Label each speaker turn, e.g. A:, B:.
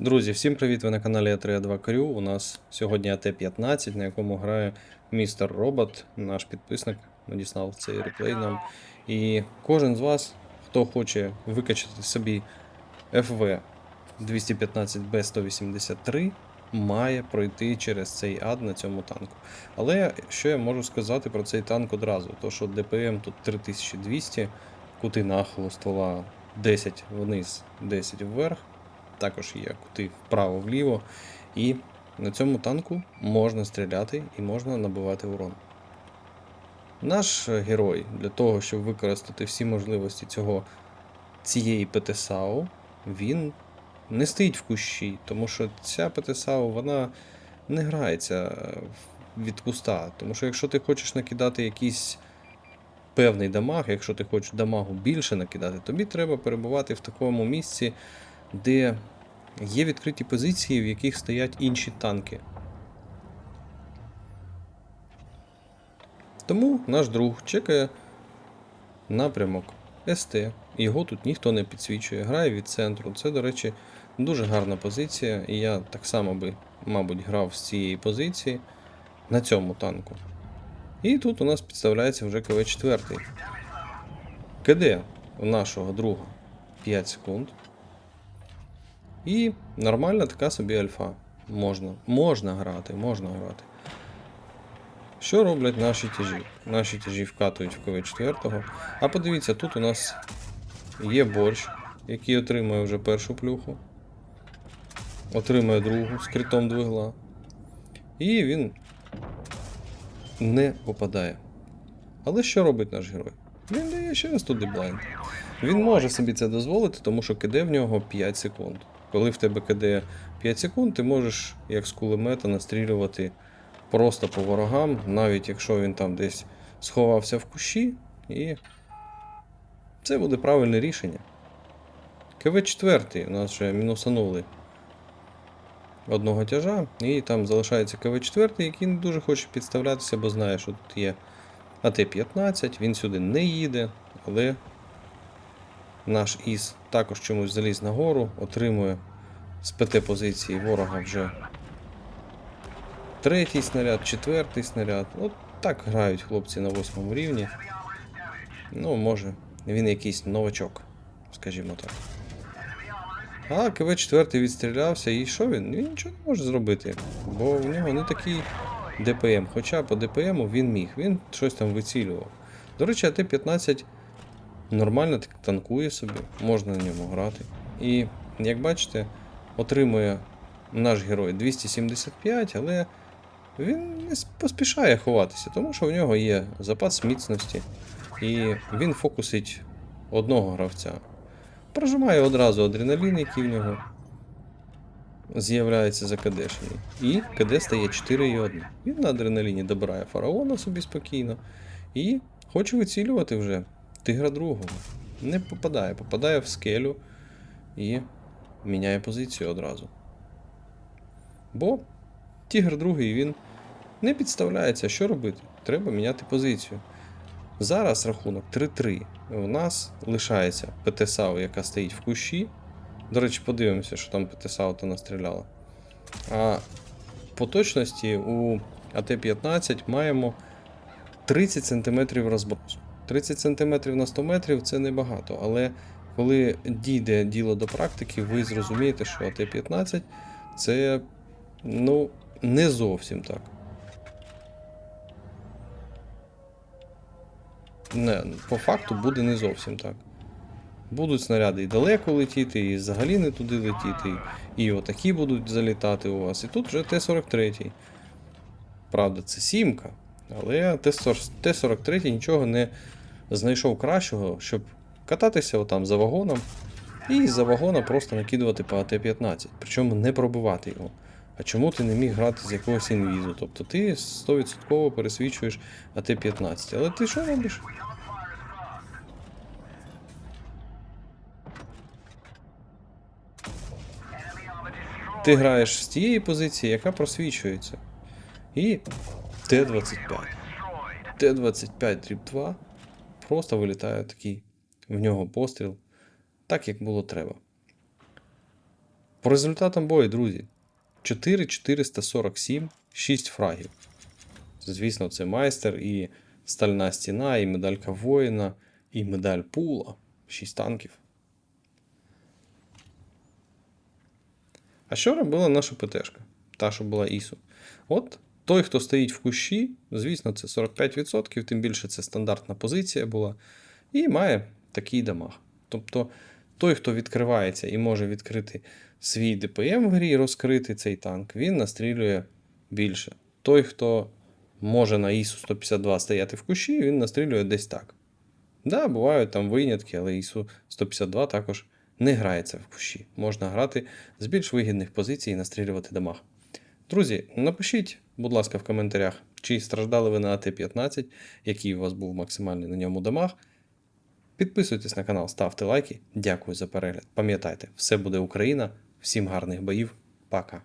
A: Друзі, всім привіт! Ви на каналі А32 Крю. У нас сьогодні АТ-15, на якому грає містер Робот, наш підписник, надіслав цей реплей нам. І кожен з вас, хто хоче викачати собі FV 215B 183, має пройти через цей ад на цьому танку. Але що я можу сказати про цей танк одразу? То що ДПМ тут 3200, кути нахилу ствола 10 вниз, 10 вверх. Також є кути вправо-вліво. І на цьому танку можна стріляти і можна набивати урон. Наш герой для того, щоб використати всі можливості цього, цієї ПТСАУ, він не стоїть в кущі, тому що ця ПТСАУ вона не грається від куста. Тому що якщо ти хочеш накидати якийсь певний дамаг, якщо ти хочеш дамагу більше накидати, тобі треба перебувати в такому місці, де є відкриті позиції, в яких стоять інші танки. Тому наш друг чекає напрямок СТ. Його тут ніхто не підсвічує, грає від центру. Це, до речі, дуже гарна позиція, і я так само би, мабуть, грав з цієї позиції на цьому танку. І тут у нас підставляється вже КВ-4. КД у нашого друга 5 секунд. І нормальна така собі альфа. Можна, можна грати, можна грати. Що роблять наші тяжі? Наші тяжі вкатують в КВ-4. А подивіться, тут у нас є борщ, який отримує вже першу плюху. Отримує другу з критом двигла. І він не попадає. Але що робить наш герой? Він дає ще раз туди блайнд. Він може собі це дозволити, тому що киде в нього 5 секунд. Коли в тебе киде 5 секунд, ти можеш, як з кулемета, настрілювати просто по ворогам, навіть якщо він там десь сховався в кущі, і це буде правильне рішення. КВ-4 у нас вже мінусанули одного тяжа, і там залишається КВ-4, який не дуже хоче підставлятися, бо знає, що тут є АТ-15, він сюди не їде, але наш ІС також чомусь заліз нагору, отримує з ПТ позиції ворога вже третій снаряд, четвертий снаряд. От так грають хлопці на восьмому рівні. Ну, може, він якийсь новачок, скажімо так. А КВ-4 відстрілявся, і що він? Він нічого не може зробити, бо в нього не такий ДПМ. Хоча по ДПМу він міг, він щось там вицілював. До речі, АТ-15 нормально так танкує собі, можна на ньому грати. І, як бачите, отримує наш герой 275, але він не поспішає ховатися, тому що в нього є запас міцності, і він фокусить одного гравця. Прожимає одразу адреналін, який в нього з'являється за КДшний. І КД стає 4 і 1. Він на адреналіні добирає фараона собі спокійно і хоче вицілювати вже тигра другого. Не попадає, попадає в скелю і міняє позицію одразу. Бо тігр другий він не підставляється, що робити? Треба міняти позицію. Зараз рахунок 3-3. У нас лишається ПТСАУ, яка стоїть в кущі. До речі, подивимося, що там ПТСАУ то настріляла. А по точності у АТ-15 маємо 30 см розбросу. 30 см на 100 метрів це небагато, але коли дійде діло до практики, ви зрозумієте, що АТ-15 це ну, не зовсім так. Не, по факту буде не зовсім так. Будуть снаряди і далеко летіти, і взагалі не туди летіти, і отакі будуть залітати у вас. І тут вже Т-43. Правда, це сімка, але Т-43 нічого не знайшов кращого, щоб кататися отам за вагоном і за вагона просто накидувати по АТ-15, причому не пробивати його. А чому ти не міг грати з якогось інвізу? Тобто ти 100% пересвічуєш АТ-15. Але ти що робиш? Ти граєш з тієї позиції, яка просвічується. І Т-25. Т-25 дріб 2 просто вилітає такий в нього постріл, так як було треба. По результатам бою, друзі, 4447, 6 фрагів. Звісно, це майстер і стальна стіна, і медалька воїна, і медаль пула, 6 танків. А що робила наша ПТшка? Та, що була ІСу. От той, хто стоїть в кущі, звісно, це 45%, тим більше це стандартна позиція була, і має такий дамаг. Тобто той, хто відкривається і може відкрити свій ДПМ в грі розкрити цей танк, він настрілює більше. Той, хто може на ІСу 152 стояти в кущі, він настрілює десь так. Да, бувають там винятки, але ІСу 152 також не грається в кущі. Можна грати з більш вигідних позицій і настрілювати дамаг. Друзі, напишіть, будь ласка, в коментарях, чи страждали ви на АТ-15, який у вас був максимальний на ньому дамаг. Підписуйтесь на канал, ставте лайки. Дякую за перегляд. Пам'ятайте, все буде Україна. Всім гарних боїв. Пока.